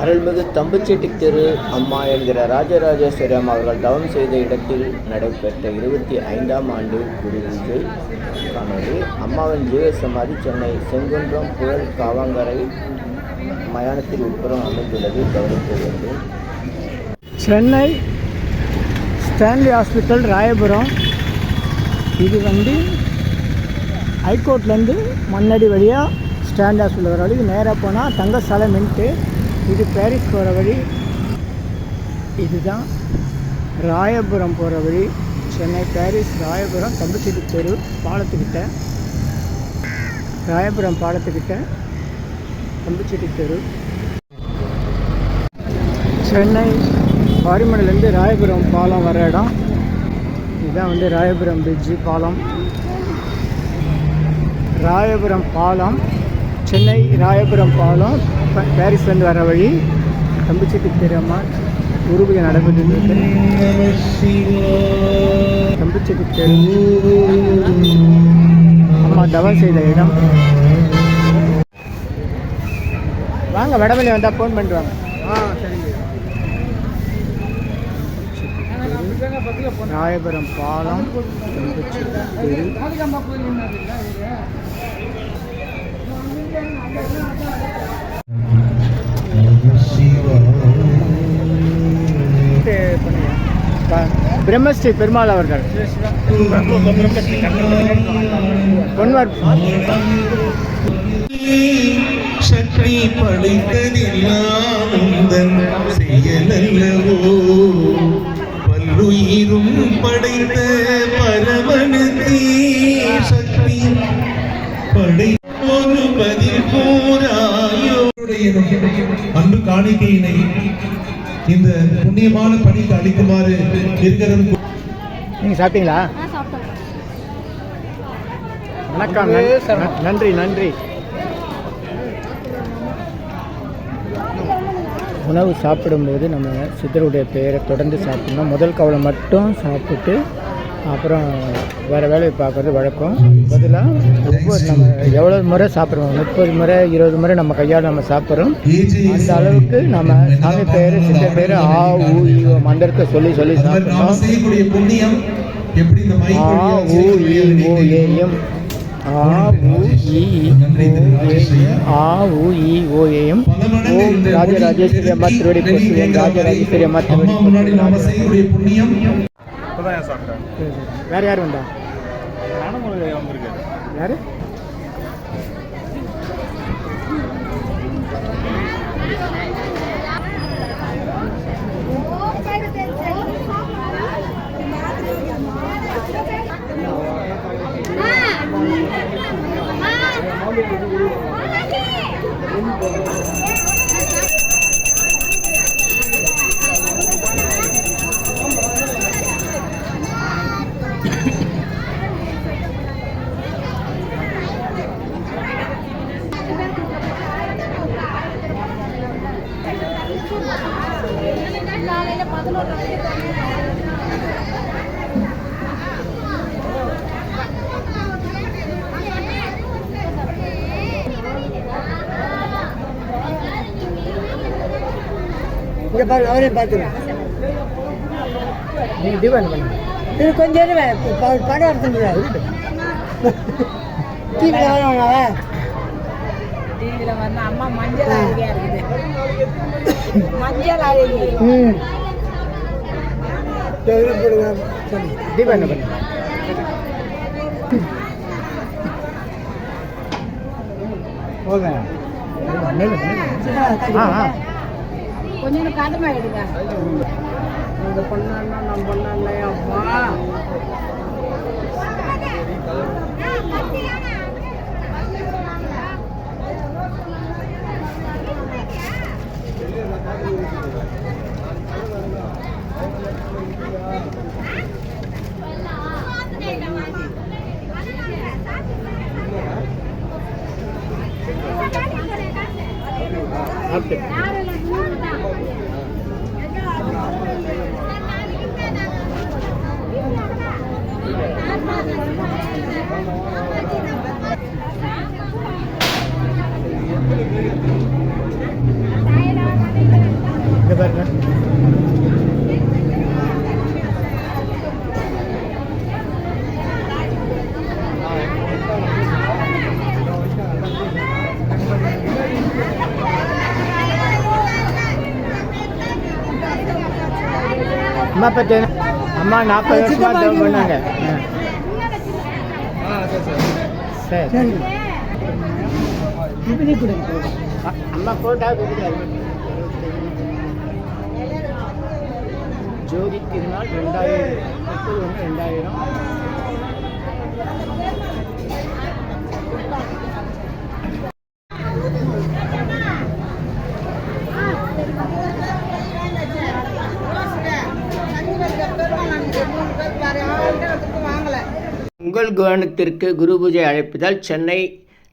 அருள்மிகு தம்புச்செட்டி திரு அம்மா என்கிற ராஜராஜேஸ்வரி அம்மா அவர்கள் தவம் செய்த இடத்தில் நடைபெற்ற இருபத்தி ஐந்தாம் ஆண்டு குரு காணொலி அம்மாவின் ஜீவ சமாதி சென்னை செங்குன்றம் புயல் காவாங்கரை மயானத்தில் உட்புறம் அமைந்துள்ளது. கவனிக்க வேண்டும். Chennai Stanley hospital Royapuram. இது வந்து ஹைகோர்ட்லேருந்து மண்ணடி வழியாக ஸ்டாண்ட் ஹாஸ்பிட்டல் வர வழி. நேராக போனால் தங்கசாலை மின்ட்டு இது பாரிஸ் போகிற வழி. இதுதான் ராயபுரம் போகிற வழி. சென்னை பாரிஸ் ராயபுரம் தம்புச்செட்டி தெரு பாலத்துக்கிட்ட. ராயபுரம் பாலத்துக்கிட்ட தம்புச்செட்டி தெரு. சென்னை பாரிமலையிலேருந்து ராயபுரம் பாலம் வர இடம். இதுதான் வந்து ராயபுரம் பிரிட்ஜு பாலம். ராயபுரம் பாலம். சென்னை ராயபுரம் பாலம். பாரிஸ்லேருந்து வர வழி தம்பிச்செட்டி தெரியம்மா குருபூஜை நடைபெற்று தம்பிச்செட்டி தெரு அம்மா தவம் செய்த இடம். வாங்க வடமல்லி வந்தால் ஃபோன் பண்ணிட்டு வாங்க. ஆ சரிங்க. ராயபுரம் பாலம் தெரு பிரம்மஸ்ரீ பெருமாள் அவர்கள். பொன்வர். சக்தி படைத்ததெல்லாம் செயலல்லவோ? பல்லுயிரும் படைத்த பரமனுக்கே சக்தி படை ஒரு பதில் போராயோடைய காணிக்கையினை இந்த புண்ணியமான பணிக்கு அளிக்குமாறு இருக்கிறது நீங்கள் சாப்பிட்டீங்களா? வணக்கம். நன்- நன்றி நன்றி. உணவு சாப்பிடும்போது நம்ம சித்தருடைய பெயரை தொடர்ந்து சாப்பிடணும். முதல் கவலை மட்டும் சாப்பிட்டு அப்புறம் வேறு வேலையை பார்க்குறது வழக்கம். பதிலாக ஒவ்வொரு நம்ம எவ்வளோ முறை சாப்பிட்றோம்? முப்பது முறை இருபது முறை நம்ம கையால் நம்ம சாப்பிட்றோம். அந்த அளவுக்கு நம்ம சாமி பெயர் சித்த பெயர் ஆ ஊ மந்திரத்தை சொல்லி சொல்லி மைக் ஆ ஊ ஓ ஏஎம் ஆ ஊ இ ஆ ஊ இ ஓ ஏஎம் ஓம் ராஜராஜேஸ்வரி அம்மா திருவடி போற்றி ஓம் ராஜராஜேஸ்வரி அம்மா திருவடி சரி, சரி. வேற யார் வந்தா? யாரு? இங்க பாருங்க அவரையும் பார்த்துருங்க நீங்கள் தீபாவளி பண்ணுங்க இது கொஞ்சம் இருவேன் அவர் படம் எடுத்து முடியாது டிவியில் வரவங்க டிவியில வந்து அம்மா மஞ்சள் இருக்குது. அழகி ம். பண்ணுங்க ஆ ஆ. கொஞ்சம் கடுமை எடுங்க. இந்த பண்ணா நம்ம பண்ணா அம்மா? அம்மா பற்றி அம்மா நாற்பது வருஷமா ஜோம் பண்ணாங்க. சரி. அம்மா போட்டா ஜோதி திருநாள் ரெண்டாயிரம். முப்பது ஒன்று ரெண்டாயிரம். உங்கள் கவனத்திற்கு குரு பூஜை அழைப்பதால் சென்னை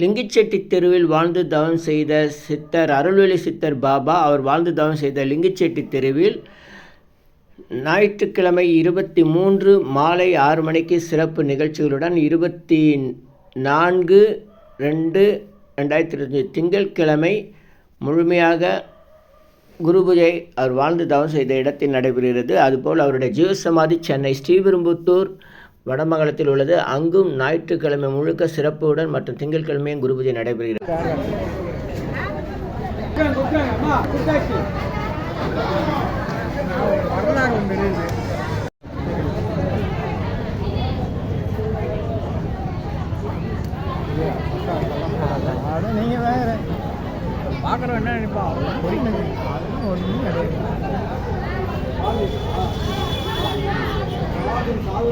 லிங்கிச்செட்டி தெருவில் வாழ்ந்து தவம் செய்த சித்தர் அருள்வெளி சித்தர் பாபா அவர் வாழ்ந்து தவம் செய்த லிங்கிச்செட்டி தெருவில் ஞாயிற்றுக்கிழமை இருபத்தி மூன்று மாலை ஆறு மணிக்கு சிறப்பு நிகழ்ச்சிகளுடன் இருபத்தி நான்கு ரெண்டு ரெண்டாயிரத்தி இருபத்தி திங்கட்கிழமை முழுமையாக குரு பூஜை அவர் வாழ்ந்து தவம் செய்த இடத்தில் நடைபெறுகிறது. அதுபோல் அவருடைய ஜீவசமாதி சென்னை ஸ்ரீபெரும்புத்தூர் வடமங்கலத்தில் உள்ளது. அங்கும் ஞாயிற்றுக்கிழமை முழுக்க சிறப்புடன் மற்றும் திங்கட்கிழமையும் குரு பூஜை நடைபெறுகிறது நீங்கள் வேற பார்க்குறோம் என்ன நினைப்பா ஒன்றும் கிடையாது. வாழ்க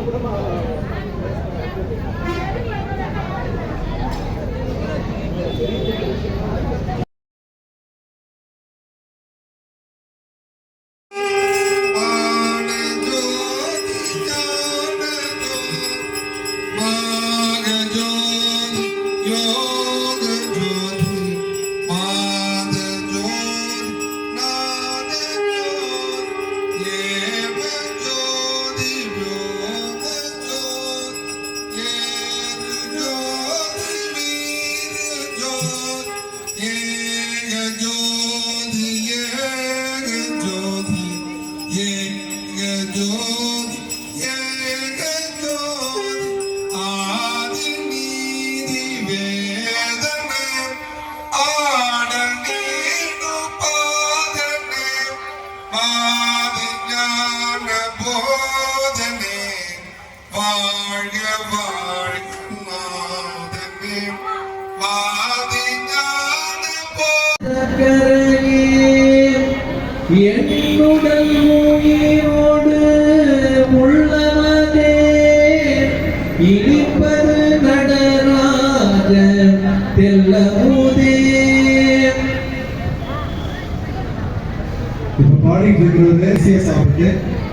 இருக்கிறது தேசிய சாப்பிட்டு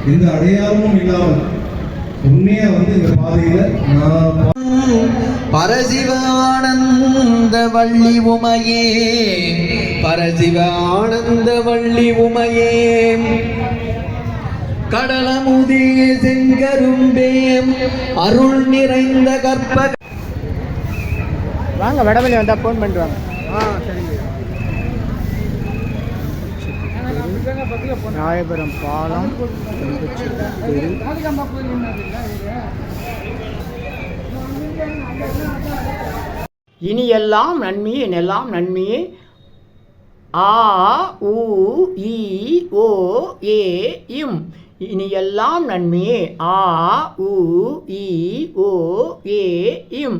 எந்த அடையாளமும் இல்லாமல் உண்மையா வந்து இந்த பாதையில நான் பரசிவ ஆனந்த வள்ளி உமையே பரசிவ ஆனந்த வள்ளி உமையே. கடலமுதே செங்கரும்பே அருள் நிறைந்த கற்ப வாங்க வடவழி வந்தால் ஃபோன் பண்ணிட்டு வாங்க. ராயபுரம் பாலம் தெரு. இனி எல்லாம் நன்மையே எல்லாம் நன்மையே? ஆ உ இ ஓ ஏ இம். இனி எல்லாம் நன்மையே. ஆ உ இ ஓ ஏ இம்.